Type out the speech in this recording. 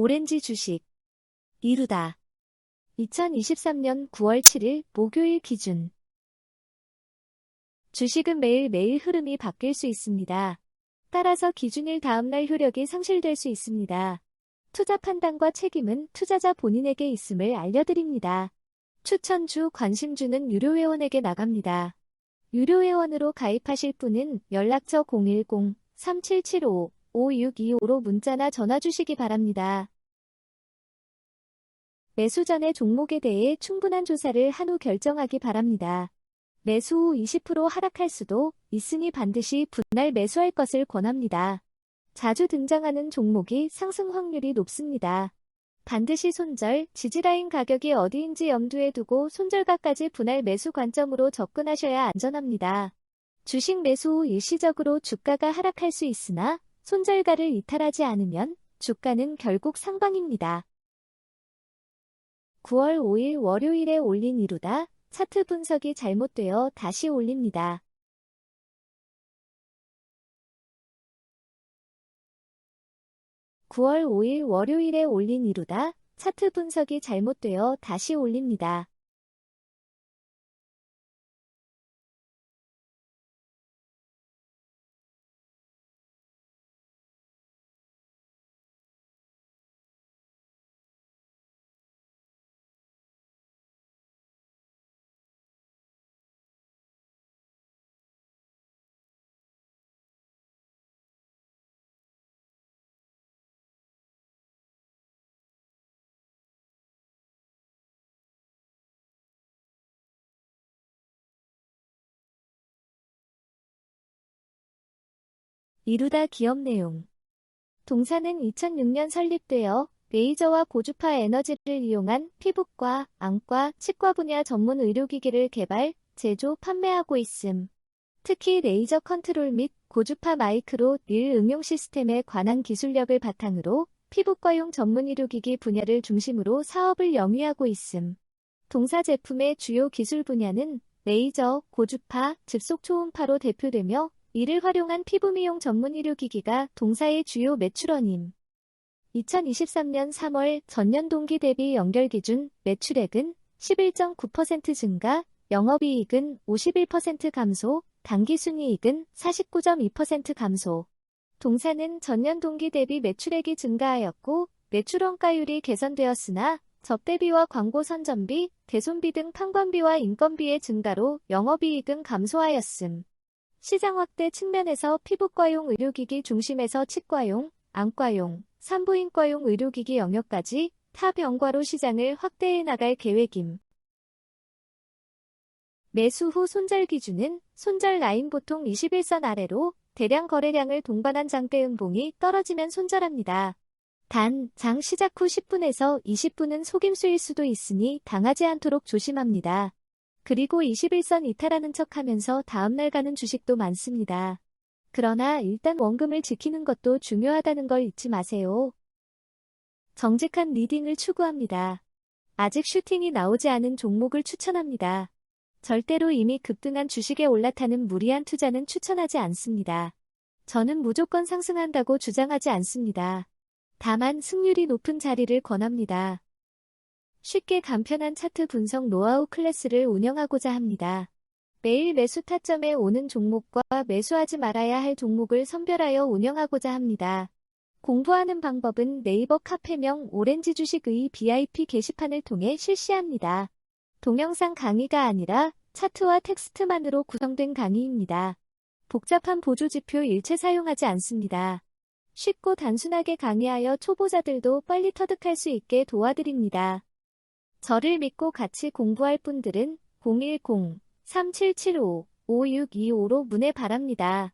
오렌지 주식. 이루다. 2023년 9월 7일 목요일 기준. 주식은 매일매일 흐름이 바뀔 수 있습니다. 따라서 기준일 다음날 효력이 상실될 수 있습니다. 투자 판단과 책임은 투자자 본인에게 있음을 알려드립니다. 추천주 관심주는 유료회원에게 나갑니다. 유료회원으로 가입하실 분은 연락처 010-3775-5625로 문자나 전화 주시기 바랍니다. 매수 전에 종목에 대해 충분한 조사를 한 후 결정하기 바랍니다. 매수 후 20% 하락할 수도 있으니 반드시 분할 매수할 것을 권합니다. 자주 등장하는 종목이 상승 확률이 높습니다. 반드시 손절, 지지라인 가격이 어디인지 염두에 두고 손절가까지 분할 매수 관점으로 접근하셔야 안전합니다. 주식 매수 후 일시적으로 주가가 하락할 수 있으나 손절가를 이탈하지 않으면 주가는 결국 상방입니다. 9월 5일 월요일에 올린 이루다 차트 분석이 잘못되어 다시 올립니다. (9월 5일) 월요일에 올린 이루다 차트 분석이 잘못되어 다시 올립니다. 이루다 기업 내용 동사는 2006년 설립되어 레이저와 고주파 에너지를 이용한 피부과, 안과, 치과 분야 전문 의료기기를 개발, 제조, 판매하고 있음. 특히 레이저 컨트롤 및 고주파 마이크로 릴 응용 시스템에 관한 기술력을 바탕으로 피부과용 전문 의료기기 분야를 중심으로 사업을 영위하고 있음. 동사 제품의 주요 기술 분야는 레이저, 고주파, 즉속 초음파로 대표되며 이를 활용한 피부 미용 전문 의료기기가 동사의 주요 매출원임. 2023년 3월 전년 동기 대비 연결 기준 매출액은 11.9% 증가, 영업이익은 51% 감소, 당기순이익은 49.2% 감소. 동사는 전년 동기 대비 매출액이 증가하였고 매출 원가율이 개선되었으나 접대비와 광고 선전비, 대손비 등 판관비와 인건비의 증가로 영업이익은 감소하였음. 시장 확대 측면에서 피부과용 의료기기 중심에서 치과용, 안과용, 산부인과용 의료기기 영역까지 타 병과로 시장을 확대해 나갈 계획임. 매수 후 손절 기준은 손절 라인 보통 21선 아래로 대량 거래량을 동반한 장대 음봉이 떨어지면 손절합니다. 단, 장 시작 후 10분에서 20분은 속임수일 수도 있으니 당하지 않도록 조심합니다. 그리고 21선 이탈하는 척 하면서 다음날 가는 주식도 많습니다. 그러나 일단 원금을 지키는 것도 중요하다는 걸 잊지 마세요. 정직한 리딩을 추구합니다. 아직 슈팅이 나오지 않은 종목을 추천합니다. 절대로 이미 급등한 주식에 올라타는 무리한 투자는 추천하지 않습니다. 저는 무조건 상승한다고 주장하지 않습니다. 다만 승률이 높은 자리를 권합니다. 쉽게 간편한 차트 분석 노하우 클래스를 운영하고자 합니다. 매일 매수 타점에 오는 종목과 매수하지 말아야 할 종목을 선별하여 운영하고자 합니다. 공부하는 방법은 네이버 카페명 오렌지 주식의 VIP 게시판을 통해 실시합니다. 동영상 강의가 아니라 차트와 텍스트만으로 구성된 강의입니다. 복잡한 보조지표 일체 사용하지 않습니다. 쉽고 단순하게 강의하여 초보자들도 빨리 터득할 수 있게 도와드립니다. 저를 믿고 같이 공부할 분들은 010-3775-5625로 문의 바랍니다.